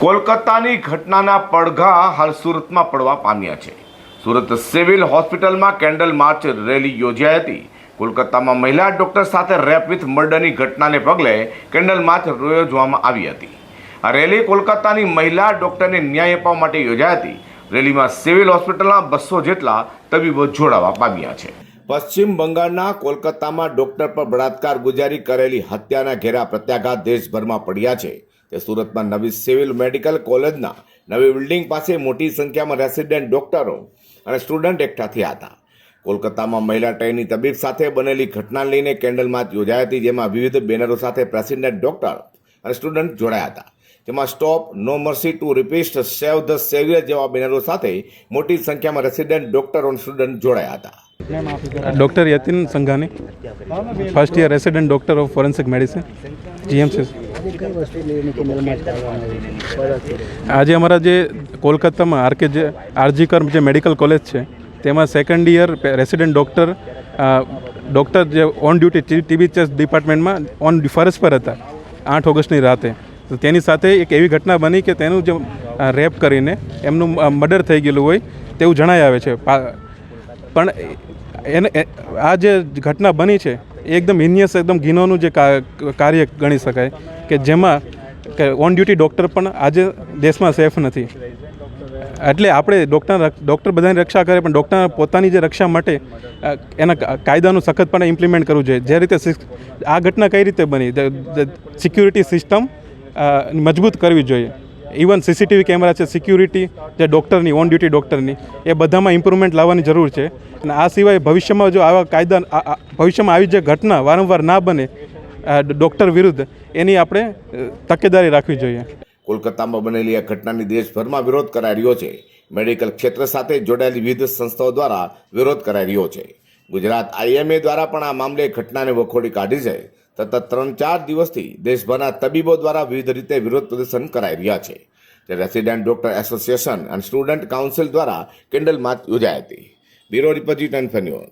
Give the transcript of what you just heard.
કોલકાતાની ઘટનાના પડઘા હાલ સુરતમાં પડવા પામ્યા છે. સુરત સિવિલ હોસ્પિટલમાં કેન્ડલ માર્ચ રેલી યોજાઈ હતી. કોલકાતામાં મહિલા ડોક્ટર સાથે રેપ વિથ મર્ડરની ઘટનાને પગલે કેન્ડલ માર્ચ યોજવામાં આવી હતી. આ રેલી કોલકાતાની મહિલા ડોક્ટરને ન્યાય અપાવવા માટે યોજાઈ હતી. રેલીમાં સિવિલ હોસ્પિટલના બસો જેટલા તબીબો જોડાવા પામ્યા છે. પશ્ચિમ બંગાળના કોલકાતામાં ડોક્ટર પર બળાત્કાર ગુજારી કરેલી હત્યાના ઘેરા પ્રત્યાઘાત દેશભરમાં પડ્યા છે. તે સુરતમાં નવી સિવિલ મેડિકલ કોલેજના નવી બિલ્ડિંગ પાસે મોટી સંખ્યામાં રેસિડેન્ટ ડોક્ટરો અને સ્ટુડન્ટ એકઠા થયા હતા. કોલકાતામાં મહિલા ટ્રેનની તબીબ સાથે બનેલી ઘટના લઈને કેન્ડલ માર્ચ યોજાઈ હતી, જેમાં વિવિધ બેનરો સાથે પ્રેસિડેન્ટ ડોક્ટર અને સ્ટુડન્ટ જોડાયા હતા. જેમાં stop, no mercy to rapist save the saviour જેવા બેનરો સાથે મોટી સંખ્યામાં રેસિડેન્ટ ડોક્ટરો અને સ્ટુડન્ટ જોડાયા હતા. Doctor Yatin Sanghani. First year resident doctor of forensic medicine GMC આજે અમારા જે કોલકાતામાં આરકે જે આરજીકર જે મેડિકલ કોલેજ છે, તેમાં second year resident doctor doctor જે ઓન ડ્યુટી ટીબી ચેસ ડિપાર્ટમેન્ટમાં ઓન ફરજ પર હતા, આઠ ઓગસ્ટની રાતે. તો તેની સાથે એક એવી ઘટના બની કે તેનું જે રેપ કરીને એમનું મર્ડર થઈ ગયેલું હોય તેવું જણાઈ આવે છે. પણ એને આ જે ઘટના બની છે એકદમ હિનિયસ એકદમ ઘીનોનું જે કાર્ય ગણી શકાય કે જેમાં કે ઓન ડ્યુટી ડૉક્ટર પણ આજે દેશમાં સેફ નથી. એટલે આપણે ડૉક્ટર ડૉક્ટર બધાની રક્ષા કરે પણ ડૉક્ટર પોતાની જે રક્ષા માટે એના કાયદાનું સખતપણે ઇમ્પ્લિમેન્ટ કરવું જોઈએ. જે રીતે આ ઘટના કઈ રીતે બની? સિક્યુરિટી સિસ્ટમ મજબૂત કરવી જોઈએ. ઇવન સીસીટીવી કેમેરા છે સિક્યુરિટી જે ડૉક્ટરની ઓન ડ્યુટી ડૉક્ટરની એ બધામાં ઇમ્પ્રુવમેન્ટ લાવવાની જરૂર છે. અને આ સિવાય ભવિષ્યમાં જો આવા કાયદા ભવિષ્યમાં આવી જે ઘટના વારંવાર ના બને ડૉક્ટર વિરુદ્ધ, એની આપણે તકેદારી રાખવી જોઈએ. કોલકાતામાં બનેલી આ ઘટનાની દેશભરમાં વિરોધ કરાઈ રહ્યો છે. મેડિકલ ક્ષેત્ર સાથે જોડાયેલી વિવિધ સંસ્થાઓ દ્વારા વિરોધ કરાઈ રહ્યો છે. ગુજરાત આઈએમએ દ્વારા પણ આ મામલે ઘટનાને વખોડી કાઢી છે. તથા ત્રણ ચાર દિવસથી દેશભરના તબીબો દ્વારા વિવિધ રીતે વિરોધ પ્રદર્શન કરાઈ રહ્યા છે. જે રેસિડેન્ટ ડોક્ટર એસોસિએશન અને સ્ટુડન્ટ કાઉન્સિલ દ્વારા કિન્ડલ માર્ચ યોજાઈ હતી બ્યુરો રિપોર્ટ ટેન ફેન્યુઅલ